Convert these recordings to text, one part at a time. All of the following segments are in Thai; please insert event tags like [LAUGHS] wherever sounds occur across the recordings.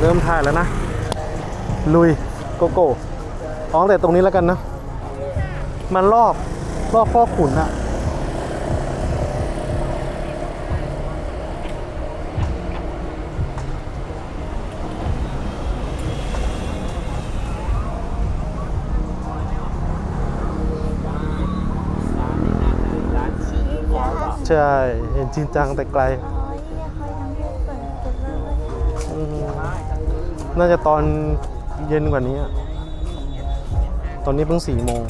เริ่มถ่ายแล้วนะ ลุยโกโก้อ๋อแต่ตรงนี้แล้วกันนะ มันรอบรอบพ่อขุนอะใช่ เห็นจริงจังแต่ไกล น่าจะตอนเย็นกว่านี้อะตอนนี้เพิ่งสี่โมง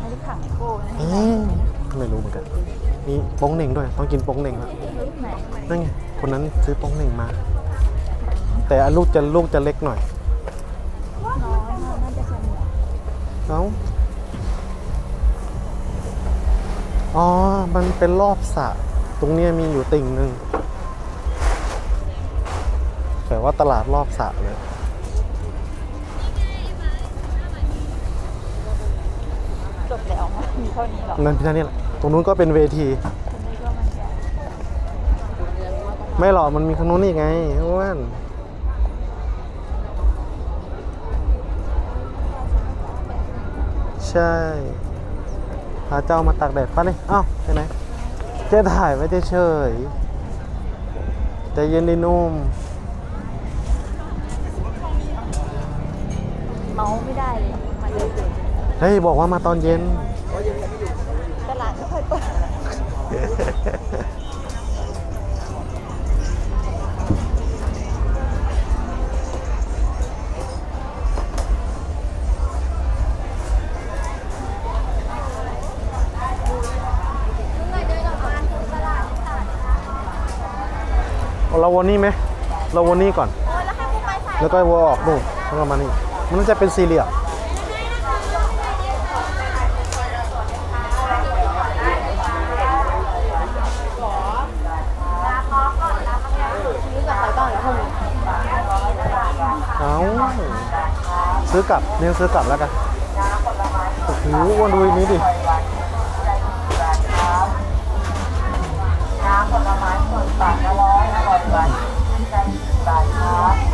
อันนี้ขังโก้นะอืมไม่รู้เหมือนกัน มีโป้งเหน่งด้วย ต้องกินโป้งเหน่งละรูปไหนนั่นไง คนนั้นซื้อโป้งเหน่งมา แต่อันลูกจะลูกจะเล็กหน่อยน้องน่าจะสนุกเอ้าอ๋อ มันเป็นรอบสระตรงเนี้ยมีอยู่ติ่งหนึ่ง แต่ว่าตลาดรอบสระเลย จบแล้วมีเท่านี้หรอนั่นพี่ท่านนี่แหละ ตรงนู้นก็เป็นเวที คนนี้ก็มันจะไม่หรอกมันมีข้างนู้นอีกไงอ้วนใช่พาเจ้ามาตากแดดป้าเนี่ยอ้าวไปไหนเจ๊ถ่ายไว้เฉยๆใจเย็นดินุ่ม เฮ้ยบอกว่ามาตอนเย็น ตลาดไม่ค่อยเปิดเราวนนี่ไหมเราวนนี่ก่อน โอ้ยแล้วให้กูไปสายแล้วก็วนออกนู่นแล้วก็มานี่ มันน่าจะเป็นสี่เหลี่ยม ซื้อกลับนิวซื้อกลับแล้วกันโอ้โหวนดูนี้ดิน้ำผลไม้ส่วนต่างละร้อยอร่อยหวานใจสบาทครับ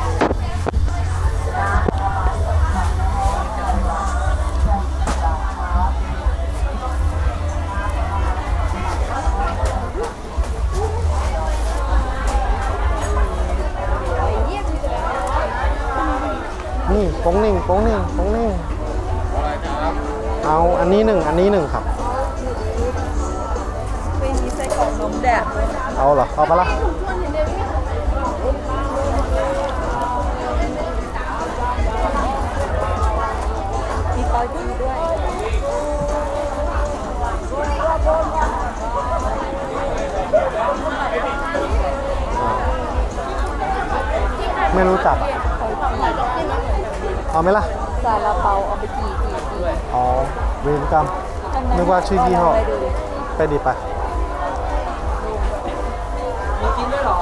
โป้งหนึ่งโป้งหนึ่งโป้งหนึ่งเอาอันนี้หนึ่งอันนี้หนึ่งครับเป็นมีไส้กรอกนมแดดเอาเหรอเอาปะละมีซอยดีด้วยไม่รู้จักอะ เอาไหมล่ะซาลาเปาเอาไปกี่กี่กี่อ๋อเวรกรรม นึกว่าชื่อยี่ห้อ ไปดูดิไปดีไปมีกินด้วยเหรอ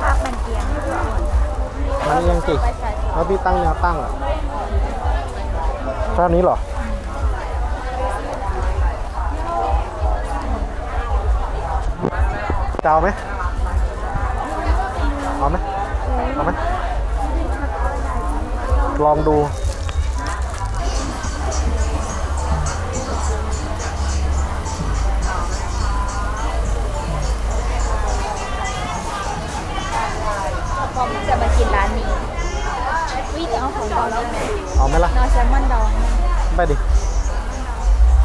ภาพมันเอียงมันยังกี่ไปใส่แล้วพี่ตั้งแนวตั้งอะ ภาพนี้เหรอจะเอาไหมเอาไหมเอาไหมลองดู ไปดิ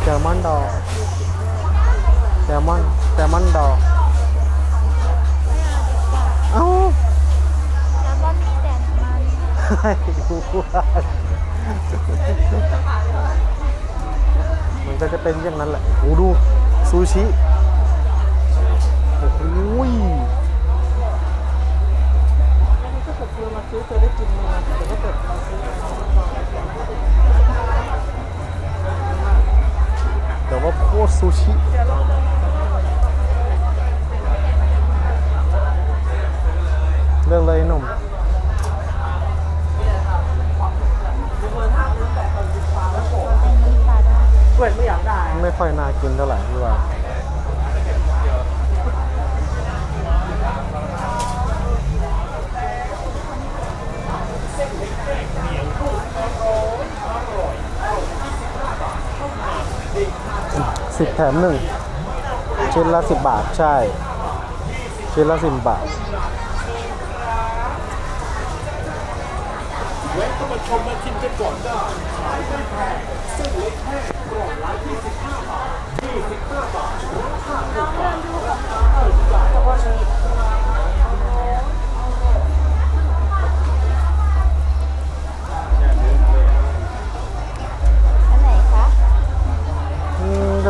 แซลมอนดอแซลมอนแซลมอนดอเอ้าแซลมอนมีแต่มันให้ดูว่ามันก็จะเป็นอย่างนั้นแหละโอ้ดูซูชิโอ้โหยถ้าเกิดซื้อมาซื้อเคยได้กินมาแต่ถ้าเกิดเราซื้อ โกซูชิเรื่องเลยหนุ่มไม่ค่อยน่ากินเท่าไหร่พี่ว่า สิบแถมหนึ่งชิ้นละสิบบาทใช่ ชิ้นละสิบบาทแวะเข้ามาชมมาชิมกันก่อนได้ขายไม่แพงซึ่งเล็กแค่กล่องละ25บาท25บาทราคาถูกกว่า25บาท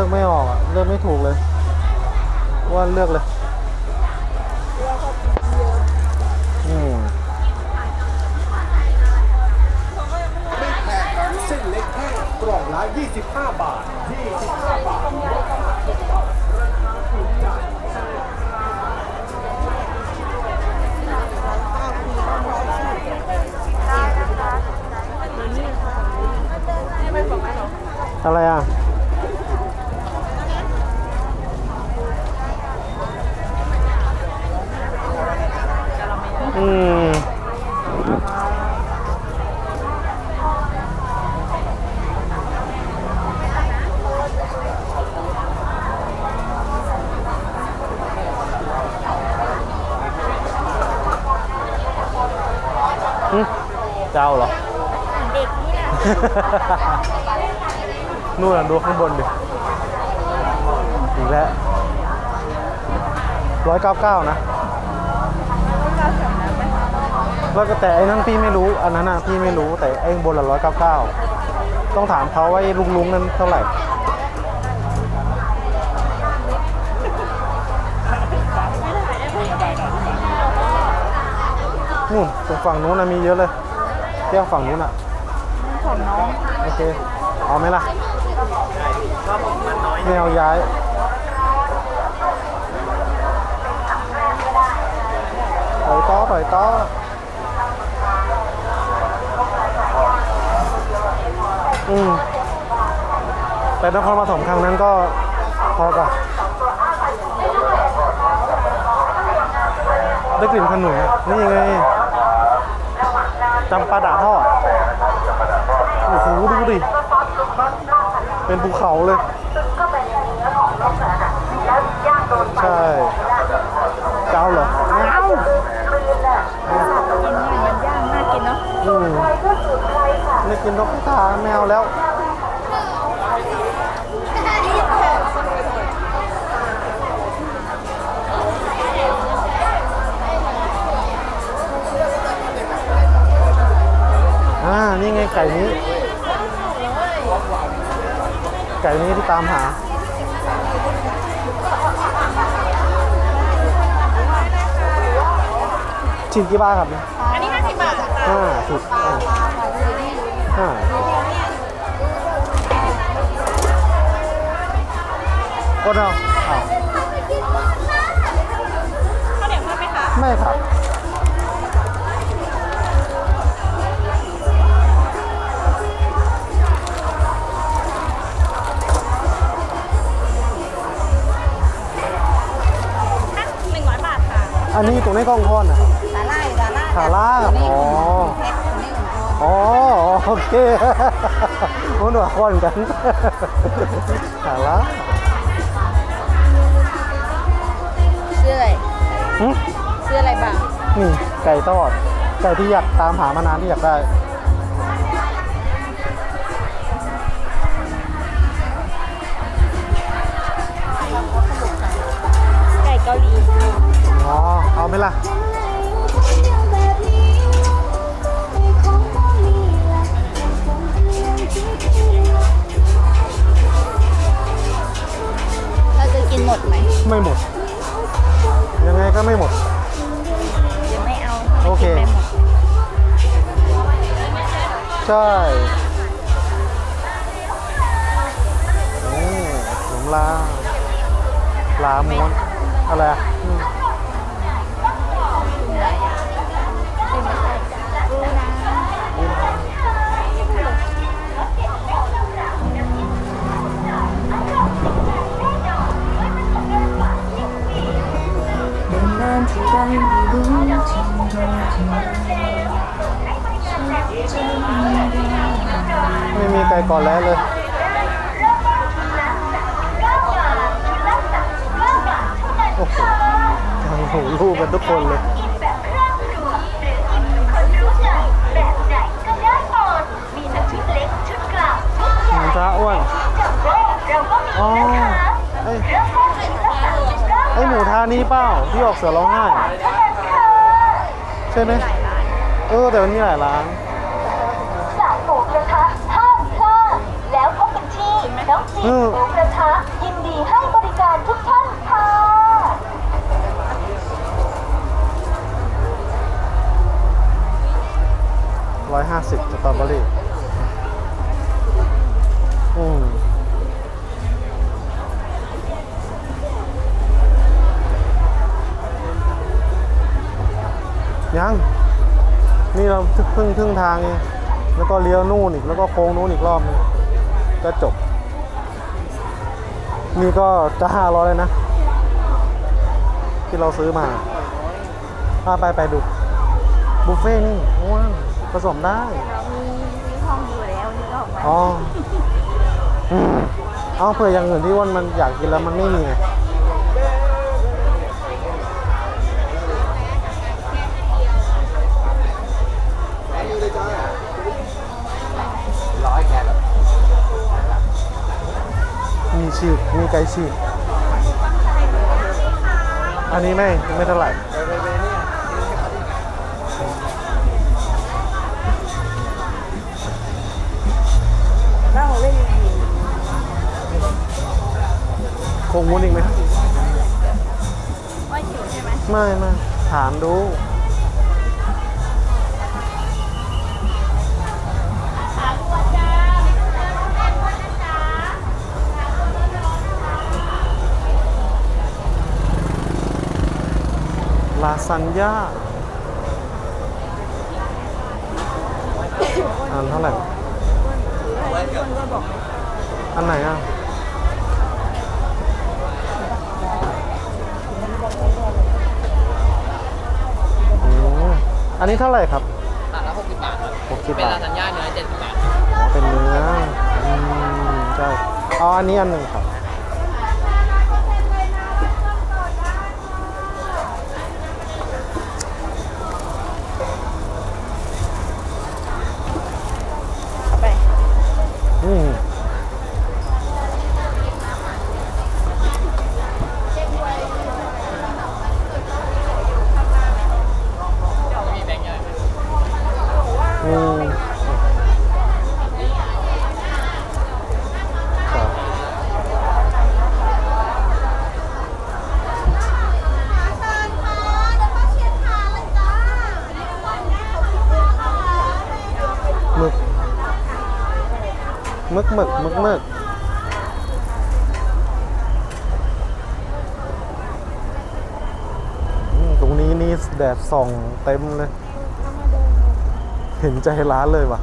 ลือกไม่ออกอะเลือกไม่ถูกเลยว่าเลือกเลยอืมเส้นเล็กแห้งกล่องละ 25 บาทที่15บาทอะไรอะ อืม อืมเจ้าเหรอ เด็กนี่นะ นู่นน่ะ ดูข้างบนดิอีกแล้วร้อยเก้าเก้านะแล้วก็แต่ไอ้นั้นพี่ไม่รู้ อันนั้นน่ะพี่ไม่รู้แต่ไอ้งบนละร้อยเก้าเก้าต้องถามเขาว่าไอ้ลุงลุงนั้นเท่าไหร่นู่นตรงฝั่งนู้นนะมีเยอะเลยเที่ยวฝั่งนู้นอะของน้องโอเคเอาไหมล่ะ ม่เอาย้ายถอยต่อถอยต่ออืมแต่นครปฐมครั้งนั้นก็พอก่อนได้กลิ่นขนุนนี่ไงจำปาดาทอด โอ้โห ดูดิ เป็นภูเขาเลย ใช่เจ้าเหรอเจ้ากินง่ายมันย่างน่ากินเนาะอืมไม่กินนกพิราแมวแล้วอ่านี่ไงไก่นี้ ไก่นี้ที่ตามหา ชิ้นกี่บาทครับเนี่ยอันนี้50บาทห้าสิบอะห้าโอนเอาอ้าวข้าวเหนียวเพิ่มไหมคะไม่ครับ หนึ่งร้อยบาทค่ะ อันนี้ตรงนี้กล้องพอนนะครับดาล่าอยู่ดาล่าดาล่าตัวนี้อ๋อแพ็คตัวนี้ของพ่ออ๋อโอเคมันหนวดคอนกันหาละชื่ออะไรหึชื่ออะไรบ้างนี่ไก่ทอดไก่ที่อยากตามหามานานที่อยากได้ไก่เกาหลีอ๋อเอาไหมล่ะ มดไหมไม่หมด ยังไงก็ไม่หมด เดี๋ยวไม่เอาโอเค ไม่กินไปหมดใช่นี่ขนมลา ลาม้วน อะไรอะ ไม่มีใครก่อนแล้วเลยโอ้โหจังหูรูปกันทุกคนเลยพระอ้วนอ๋อไอหมูทานี้เปล่าที่ออกเสือร้องไห้ เท่านั้นค่ะใช่ไหมเออแต่มันมีหลายร้านสายหมูกระทะห้ามพลาดแล้วพบกันที่น้องจีเออหมูกระทะยินดีให้บริการทุกท่านค่ะร้อยห้าสิบสตรอเบอรี่อืม ยัง นี่เราเพิ่งครึ่งทางเองแล้วก็เลี้ยวนู่นอีก แล้วก็โค้งนู่นอีกรอบนึงก็จบ นี่ก็จะห้าร้อยเลยนะ ที่เราซื้อมาอะไปไปดู บุฟเฟ่ต์นี่ว้าวผสมได้เรามีมีห้องอยู่แล้วนี่ก็ออกมาอ๋ออืมเอาเผื่ออย่างอื่นที่ว่ามันอยากกินแล้วมันไม่มีไง ฉีกมีไก่ฉีกอันนี้ไม่ไม่เท่าไหร่นั่งเล่นอยู่คงวุ้นอีกไหมว่าหิวใช่ไหมไม่ไม่ถามดู ลาซานญ่าอันเท่าไหร่อันไหนอะอืมอันนี้เท่าไหร่ครับถาดละ60บาทครับ60เป็นบาลาทซานญ่าเนื้อ70บาท อ๋อเป็นเนื้อ อืมใช่เอาอันนี้อันหนึ่งครับ ส่องเต็มเลย เห็นใจร้านเลยว่ะ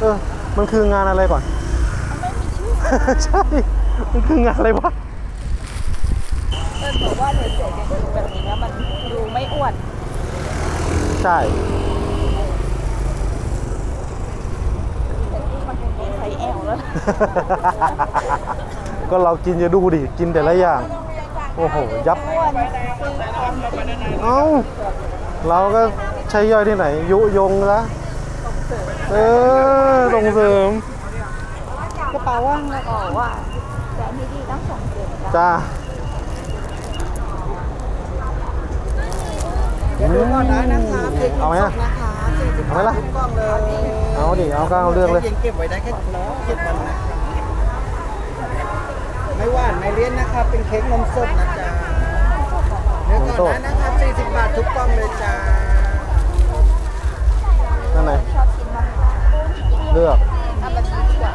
เออ มันคืองานอะไรก่อน ใช่ มันคืองานอะไรวะเอิญบอกว่าเลยเจ๋งแบบนี้แล้วมันดูไม่อ้วนใช่มันเป็นไซส์แอลแล้ว ก็เรากินจะดูดิ กินแต่ละอย่าง โอ้โห ยับอ้วนซื้อของกินเอ้า เราก็ใช้ย่อยที่ไหน ยุยงละเออส่งเสริมกระเป๋าว่างแล้วก็ว่าแต่อันนี้ดีต้องส่งเสริมกันจ้าเดี๋ยวดูก่อนได้นะคะพริกเอาไหมสอะดนะคะสี่สิบเอาไหมบาทล่ะทุกกล่องเลยเอาดิ เอาก็เอาเรื่องเลยย็นเก็บไว้ได้แค่เจ็ดวันนะครับ ไม่หวานไม่เลี่ยนนะครับ เป็นเค้กนมสดนะจ๊ะเดี๋ยวก่อนได้นะครับสี่สิบบาททุกกล่องเลยจ้านั่นไหนชอบกินมากเลือก เอาแบบนี้ดีกว่า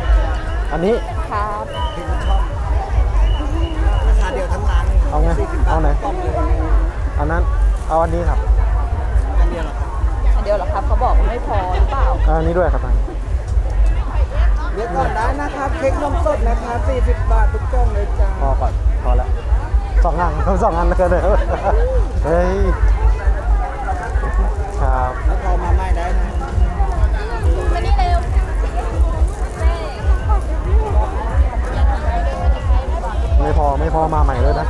อันนี้ ครับพิมพ์ช่องราคาเดียวทั้งร้านเลยเอาไงสี่สิบบาทเอาไหน ทุกกล่องเลยอันนั้น เอาอันนี้ครับอันเดียวเหรอครับอันเดียวเหรอครับเขาบอกว่าไม่พอหรือเปล่า เอาอันนี้ด้วยครับท่าน เดี๋ยวก่อนได้นะครับเค้กนมสดนะครับ 40 บาททุกกล่องเลยจ้าพอก่อนพอแล้วสองอันสองอันแล้วกันเด้อเฮ้ยครับแล้วพอมาไม่ได้นะไม่พอไม่พอมาใหม่เลยนะ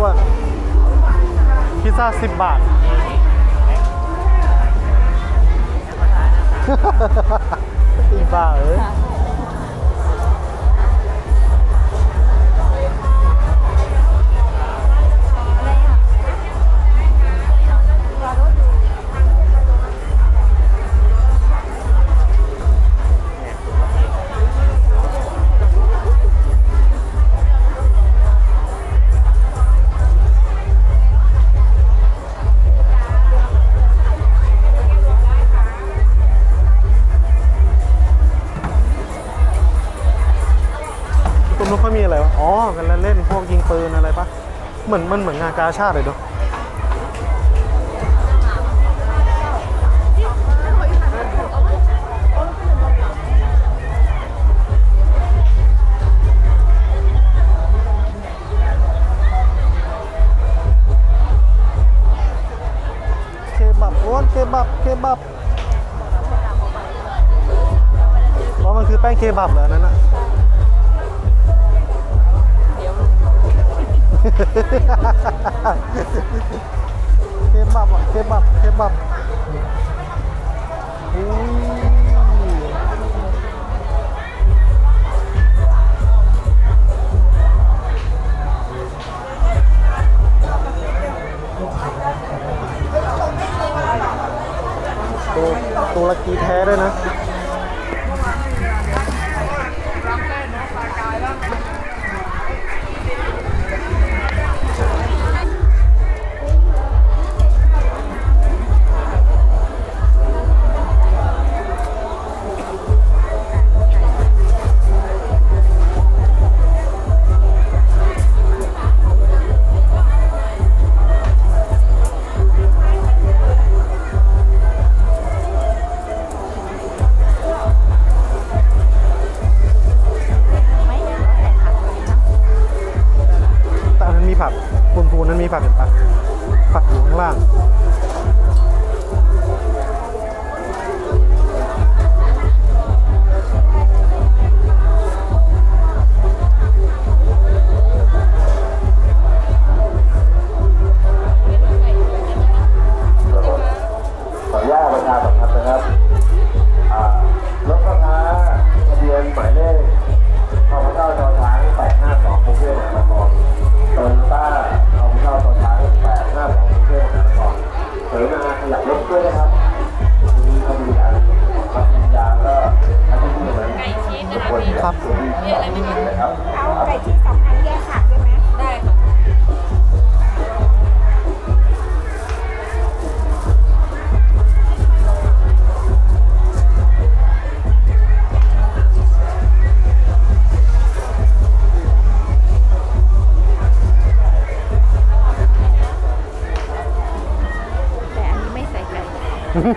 อ้พิซซ่าสิบบาทสิบบาทเอ้ย เหมือนมันเหมือนงานกาชาติเลยเนาะ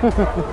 ha [LAUGHS] ha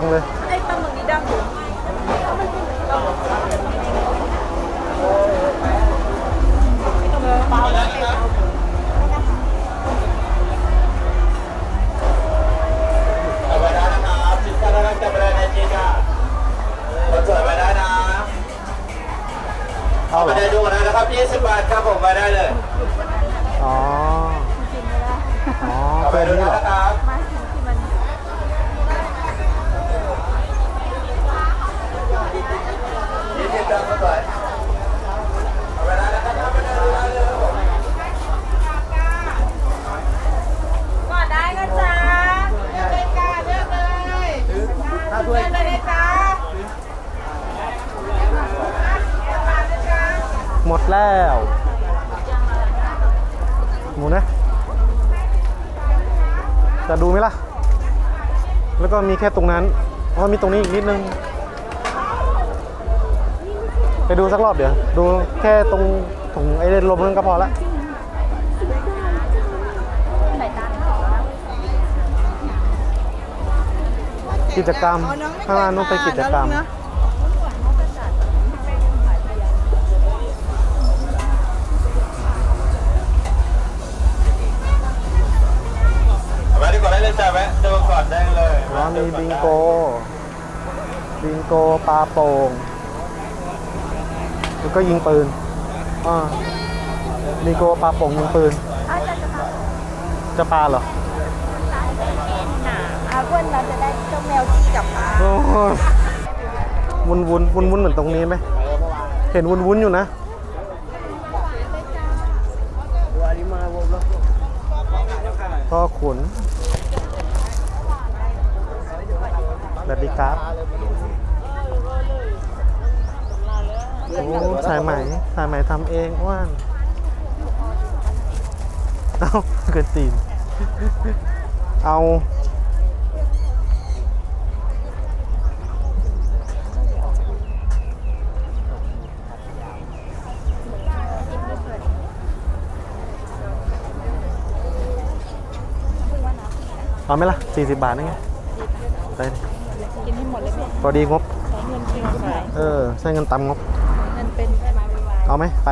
บทีนึงพังเลยไอ้ปลาหมึกนี่ดังอยู่เอาไปได้นะครับสินค้าน่าจะไปได้ในจีน่าคนสวยไปได้นะเอาเหรไปอได้ดูนะนะครับ 20 บาทครับผมไปได้เลย อ๋อ อ๋อเอาไปเป็นดูนี่เหรอ แล้ว หมูนะ จะดูไหมล่ะ แล้วก็มีแค่ตรงนั้นอ๋อมีตรงนี้อีกนิดนึง ไปดูสักรอบเดี๋ยว ดูแค่ตรงถุงไอ้ลมนั่นก็พอละกิจกรรมข้างล่างนู้นเป็นกิจกรรม มีบิงโก บิงโกปลาโป่งแล้วก็ยิงปืนอ่าบิงโกปลาโป่งยิงปืน อาจจะจะมาจะปลาเหรอหนาอาเพื่อนเราจะได้เจ้าแมวจี้กับอาโอ้โหวุนวุนวุนวุนเหมือนตรงนี้ไหม เห็นวุนวุนอยู่นะก็ขุน แบบดีครับโอ้สายไหมสายไหมทำเองว่านเอาเกินตีนเอาเอาไหมล่ะ40 บาทนั่นไงไปดิ กินให้หมดเลยแม่พอดีงบ ใช้เงินจริงขายเออใช้เงินตามงบ เงินเป็นใช่ไหมวิวาเอาไหมไป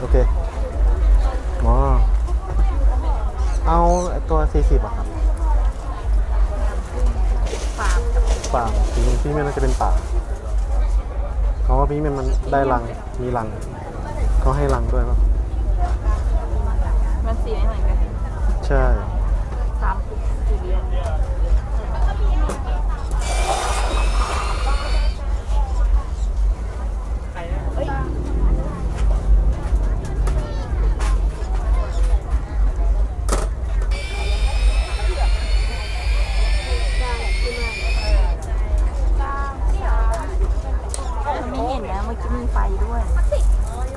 โอเคอ๋อเอาตัว 40อะครับป่าพี่พี่เมนน่าจะเป็นป่า เพราะว่าพี่เมนมันได้รังมีรังเขาให้รังด้วยป่ะมันสีไม่เหมือนกัน ใช่ สามสี่เดือน ด้วย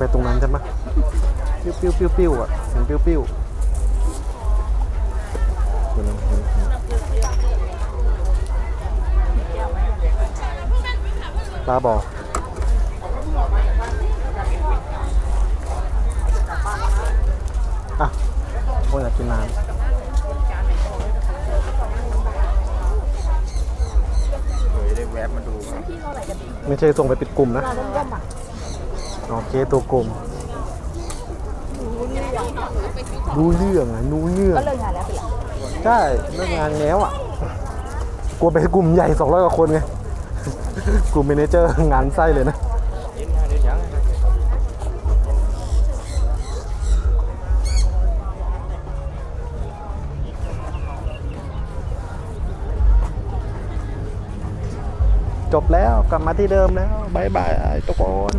ไปตรงนั้นใช่ไหม ปิ้วปิ้วปิ้วปิ้วอะเห็นปิ้วปิ้วเห็นไหมเห็นเห็นปลาบอกอะโอ้ยอยากกินน้ได้แวะมาดูำไม่ใช่ส่งไปปิดกลุ่มนะ โอเคตัวกลุ่ม รู้เรื่องอะรู้เรื่องก็เลิกงานแล้วไปหรอใช่เลิกงานแล้วอะกลัวไปกลุ่มใหญ่200กว่าคนไงกลุ่มเมเนเจอร์งานไส้เลยนะจบแล้วกลับมาที่เดิมแล้วบายบายทุกคน